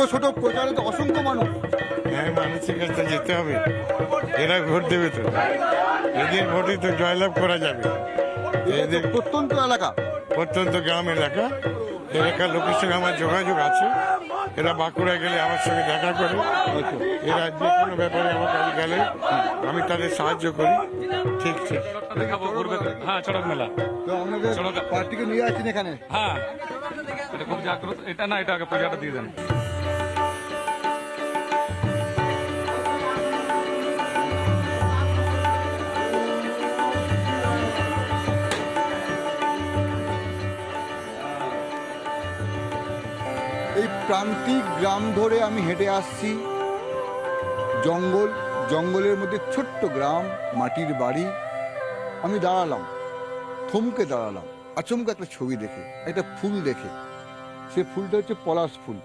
ছোট ছোট প্রচারে তো অসংখ্য মানুষ। হ্যাঁ মানুষের কাছে যেতে হবে। এরা ভোট দেবে তো। এদের ভোটে তো জয়লাভ করা যাবে। এদের প্রত্যন্ত এলাকা। প্রত্যন্ত গ্রাম এলাকা। এলাকার লোকের সঙ্গে আমার যোগাযোগ আছে। এরা বাঁকুড়া গেলে আমার সঙ্গে দেখা করে। এরা যে কোনো ব্যাপারে আমার কাছে গেলে আমি তাদের সাহায্য করি। ঠিক ঠিক। হ্যাঁ চড়ক মেলা। তো আমাদের পার্টিকে নিয়ে আসছেন এখানে। হ্যাঁ। এটা খুব জাগ্রত এটা না এটা আগে পূজাটা দিয়ে দেন। প্রান্তিক গ্রাম ধরে আমি হেঁটে আসছি। জঙ্গল, জঙ্গলের মধ্যে ছোট্ট গ্রাম, মাটির বাড়ি। আমি দাঁড়ালাম, থমকে দাঁড়ালাম। আচমকা একটা ছবি দেখে, একটা ফুল দেখে। সে ফুলটা হচ্ছে পলাশ ফুল।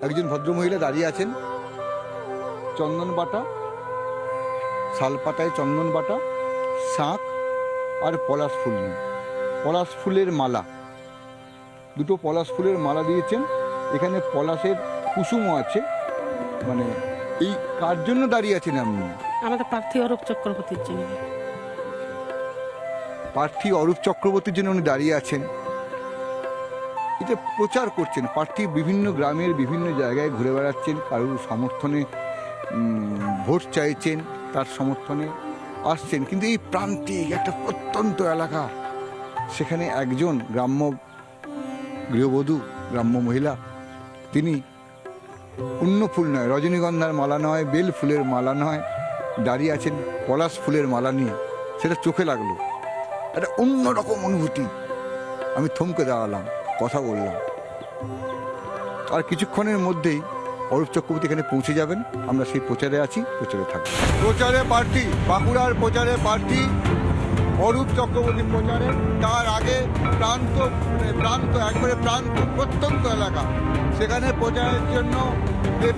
একজন ভদ্রমহিলা দাঁড়িয়ে আছেন। চন্দন বাটা শালপাতায় চন্দন বাটা, শাঁখ আর পলাশ ফুল নিয়ে। পলাশ ফুলের মালা। দুটো পলাশ ফুলের মালা দিয়েছেন। এখানে পলাশের কুসুমও আছে। মানে এই কার জন্য দাঁড়িয়ে আছেন আপনি? আমাদের প্রার্থী অরূপ চক্রবর্তীর জন্য। প্রার্থী অরূপ চক্রবর্তীর জন্য উনি দাঁড়িয়ে আছেন। এটা প্রচার করছেন প্রার্থী বিভিন্ন গ্রামের বিভিন্ন জায়গায় ঘুরে বেড়াচ্ছেন কারোর সমর্থনে ভোট চাইছেন তার সমর্থনে আসছেন। কিন্তু এই প্রান্তিক একটা প্রত্যন্ত এলাকা। সেখানে একজন গ্রাম্য গৃহবধূ গ্রাম্য মহিলা তিনি অন্য ফুল নয়, রজনীগন্ধার মালা নয়, বেল ফুলের মালা নয়, দাঁড়িয়ে আছেন পলাশ ফুলের মালা নিয়ে। সেটা চোখে লাগল। একটা অন্যরকম অনুভূতি। আমি থমকে দাঁড়ালাম, কথা বললাম। আর কিছুক্ষণের মধ্যেই অরূপ চক্রবর্তী এখানে পৌঁছে যাবেন। আমরা সেই প্রচারে আছি, প্রচারে থাকব। প্রচারে প্রার্থী বাঁকুড়ার প্রচারে প্রার্থী অরূপ চক্রবর্তী প্রচারে তার আগে প্রান্ত প্রান্ত, একবারে প্রান্ত, প্রত্যন্ত এলাকা। সেখানে প্রচারের জন্য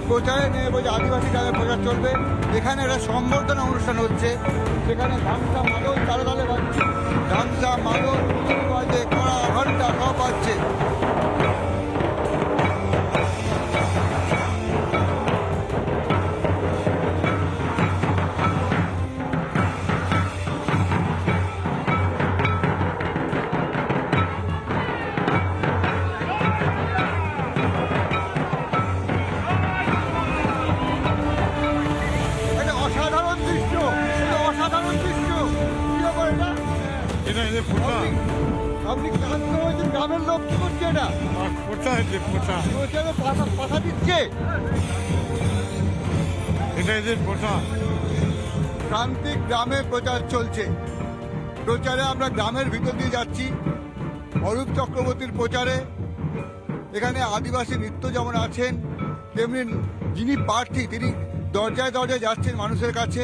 প্রচারে নিয়ে বলছে আদিবাসী গ্রামে প্রচার চলবে। এখানে একটা সম্বর্ধনা অনুষ্ঠান হচ্ছে। সেখানে ধামসা মাদল তালে তালে বাজছে। ধামসা মাদল এটা এদের পোতা আপনি কান্ত হয়েছেন গ্রামের লোক কি করছে এটা? পোতা প্রচারে পাঠা পাঠা দিচ্ছে? এটা এদের পোতা প্রান্তিক গ্রামে প্রচার চলছে। প্রচারে আমরা গ্রামের ভিতর দিয়ে যাচ্ছি অরূপ চক্রবর্তীর প্রচারে। এখানে আদিবাসী নৃত্য যেমন আছেন তেমনি যিনি প্রার্থী তিনি দরজায় দরজায় যাচ্ছেন মানুষের কাছে।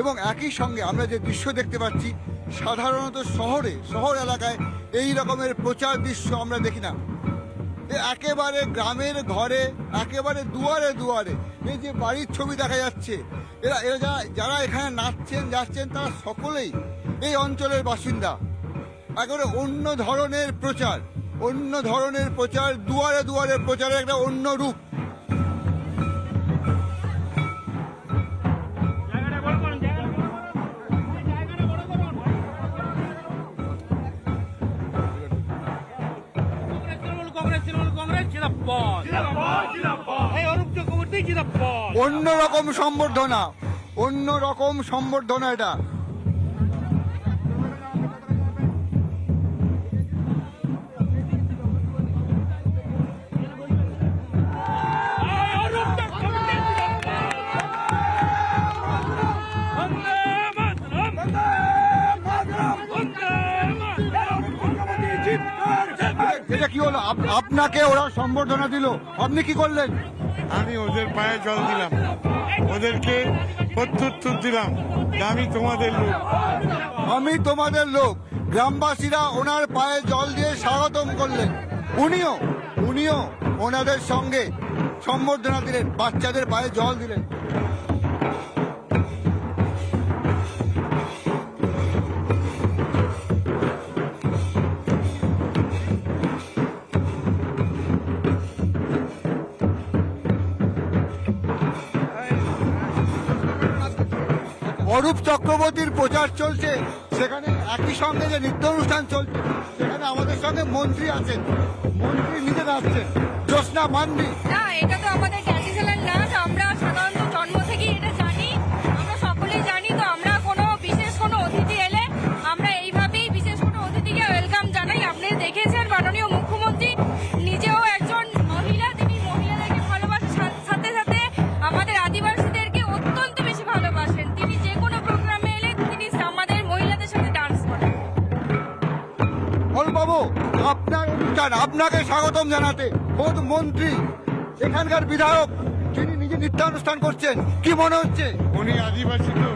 এবং একই সঙ্গে আমরা যে দৃশ্য দেখতে পাচ্ছি সাধারণত শহরে, শহর এলাকায় এই রকমের প্রচার দৃশ্য আমরা দেখি না। একেবারে গ্রামের ঘরে, একেবারে দুয়ারে দুয়ারে এই যে বাড়ির ছবি দেখা যাচ্ছে, এরা এরা যারা যারা এখানে নাচছেন, যাচ্ছেন তারা সকলেই এই অঞ্চলের বাসিন্দা। একেবারে অন্য ধরনের প্রচার, অন্য ধরনের প্রচার, দুয়ারে দুয়ারে প্রচারের একটা অন্য রূপ। কংগ্রেস জিরাপদ এই অরূপ চক্রবর্তী অন্য রকম সম্বর্ধনা অন্যরকম সম্বর্ধনা এটা। এটা কি হলো? আপনাকে ওরা সম্বর্ধনা দিল? আপনি কি করলেন? আমি ওদের পায়ে জল দিলাম। ওদেরকে প্রত্যুত্তর দিলাম আমি তোমাদের লোক। আমি তোমাদের লোক। গ্রামবাসীরা ওনার পায়ে জল দিয়ে স্বাগতম করলেন। উনিও উনিও ওনাদের সঙ্গে সম্বর্ধনা দিলেন বাচ্চাদের পায়ে জল দিলেন। অরূপ চক্রবর্তীর প্রচার চলছে। সেখানে একই সঙ্গে যে নৃত্য অনুষ্ঠান চলছে, সেখানে আমাদের সঙ্গে মন্ত্রী আছেন। মন্ত্রী নিজে আসছেন। জ্যোৎস্না মান্ডি। স্বাগতম জানাতে খোদ মন্ত্রী এখানকার বিধায়ক যিনি নিজে নৃত্যানুষ্ঠান করছেন কি মনে হচ্ছে? উনি আদিবাসী তো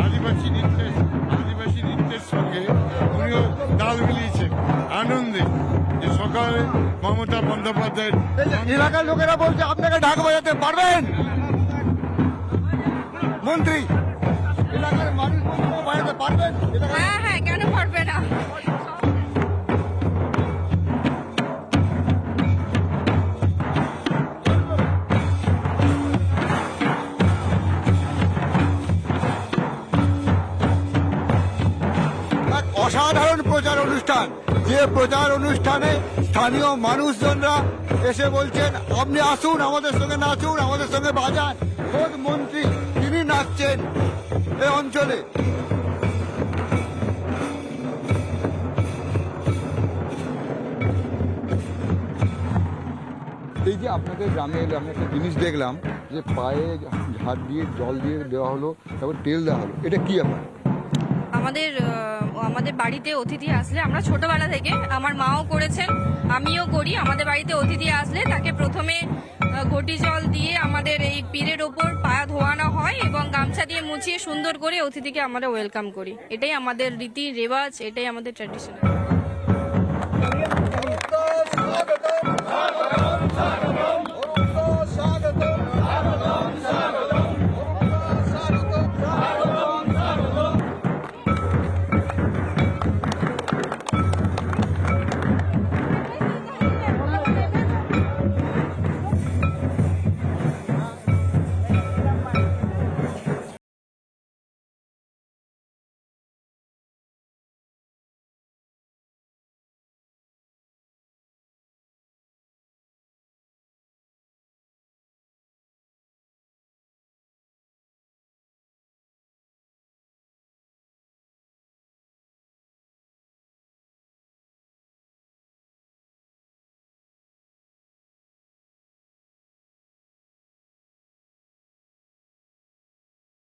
আদিবাসী নৃত্যের আদিবাসী নৃত্যের সঙ্গে উনিও তাল মিলিয়েছেন আনন্দে। যে সকালে মমতা বন্দ্যোপাধ্যায়ের এলাকার লোকেরা বলছে আপনাকে ঢাক বাজাতে পারবেন? মন্ত্রী এলাকার মানুষ বাজাতে পারবেন? এলাকার- হ্যাঁ হ্যাঁ কেন পারবে না? প্রচার অনুষ্ঠান। যে প্রচার অনুষ্ঠানে স্থানীয় মানুষজনরা এসে বলছেন, আপনি আসুন, আমাদের সঙ্গে নাচুন, আমাদের সঙ্গে বাজান। খোদ মন্ত্রী তিনি নাচছেন এ অঞ্চলে। এই যে আপনাদের গ্রামে আমি একটা জিনিস দেখলাম, যে পায়ে হাত দিয়ে, জল দিয়ে দেওয়া হলো, তারপর তেল দেওয়া হলো। এটা কি ব্যাপার আমাদের আমাদের বাড়িতে অতিথি আসলে, আমরা ছোটবেলা থেকে আমার মাও করেছেন, আমিও করি, আমাদের বাড়িতে অতিথি আসলে তাকে প্রথমে ঘটি জল দিয়ে আমাদের এই পীরের ওপর পায়া ধোয়ানো হয় এবং গামছা দিয়ে মুছিয়ে সুন্দর করে অতিথিকে আমরা ওয়েলকাম করি। এটাই আমাদের রীতি, রেওয়াজ, এটাই আমাদের ট্র্যাডিশনাল